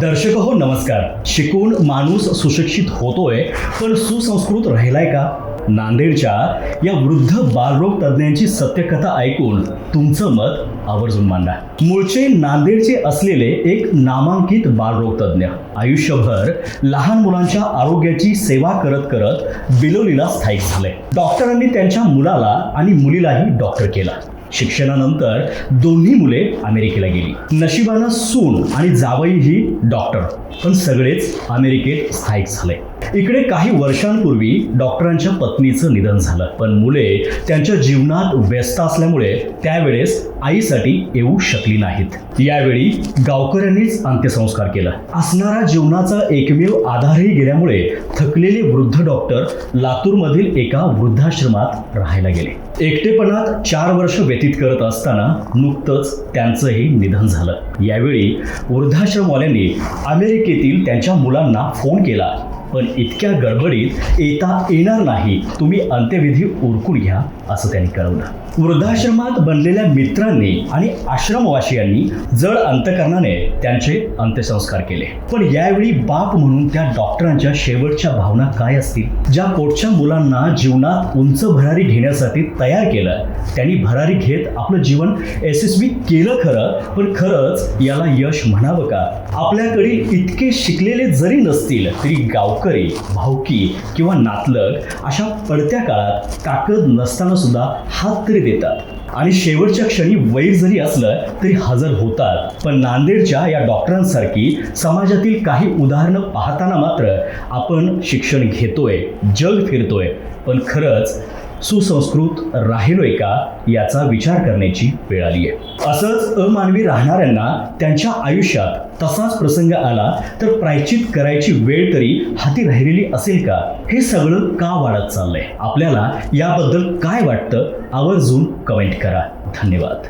दर्शक हो नमस्कार. शिकून माणूस सुशिक्षित होतोय पण सुसंस्कृत राहिलाय का? नांदेडच्या या वृद्ध बालरोग तज्ज्ञांची सत्यकथा ऐकून तुमचं मत आवर्जून मांडा. मूळचे नांदेडचे असलेले एक नामांकित बालरोग तज्ज्ञ. आयुष्यभर लहान मुलांच्या आरोग्याची सेवा करत करत बिलोलीला स्थायिक झाले. डॉक्टरांनी त्यांच्या मुलाला आणि मुलीलाही डॉक्टर केला. शिक्षणानंतर दोन्ही मुले अमेरिकेला गेली. नशिबानं सून आणि जावई ही डॉक्टर. पण सगळेच अमेरिकेत स्थायिक झाले. इकडे काही वर्षांपूर्वी डॉक्टरांच्या पत्नीचं निधन झालं. पण मुले त्यांच्या जीवनात व्यस्त असल्यामुळे त्यावेळेस आईसाठी येऊ शकली नाहीत. यावेळी गावकऱ्यांनीच अंत्यसंस्कार केला. असणारा जीवनाचा एकमेव आधारही गेल्यामुळे थकलेले वृद्ध डॉक्टर लातूरमधील एका वृद्धाश्रमात राहायला गेले. एकटेपणात चार वर्ष व्यतीत करत असताना नुकतंच त्यांचंही निधन झालं. यावेळी वृद्धाश्रमवाल्यांनी अमेरिकेतील त्यांच्या मुलांना फोन केला. पण इतक्या गडबडीत येता येणार नाही. तुम्ही अंत्यविधी उरकून घ्या असं त्यांनी कळवलं. वृद्धाश्रमात बनलेल्या मित्रांनी आणि आश्रमवासियांनी जड अंतकरणाने त्यांचे अंत्यसंस्कार केले. पण यावेळी बाप म्हणून त्या डॉक्टरांच्या शेवटच्या भावना काय असतील? ज्या पोटच्या मुलांना जीवनात उंच भरारी घेण्यासाठी तयार केलं त्यांनी भरारी घेत आपलं जीवन यशस्वी केलं खरं पण खरंच याला यश म्हणावं का? आपल्याकडे इतके शिकलेले जरी नसतील तरी गावकरी भावकी किंवा नातलग अशा पडत्या काळात ताकद नसताना सुद्धा हात तरी देतात. आणि शेवटच्या क्षणी वैर जरी असलं तरी हजर होतात. पण नांदेडच्या या डॉक्टरांसारखी समाजातील काही उदाहरणं पाहताना मात्र आपण शिक्षण घेतोय जग फिरतोय. पण खरंच सुसंस्कृत राहिलोय का याचा विचार करण्याची वेळ आली आहे. असंच अमानवी राहणाऱ्यांना त्यांच्या आयुष्यात तसाच प्रसंग आला तर प्रायचित करायची वेळ तरी हाती राहिलेली असेल का? हे सगळं का वाढत चाललंय? आपल्याला याबद्दल काय वाटतं? आवर्जून कमेंट करा. धन्यवाद.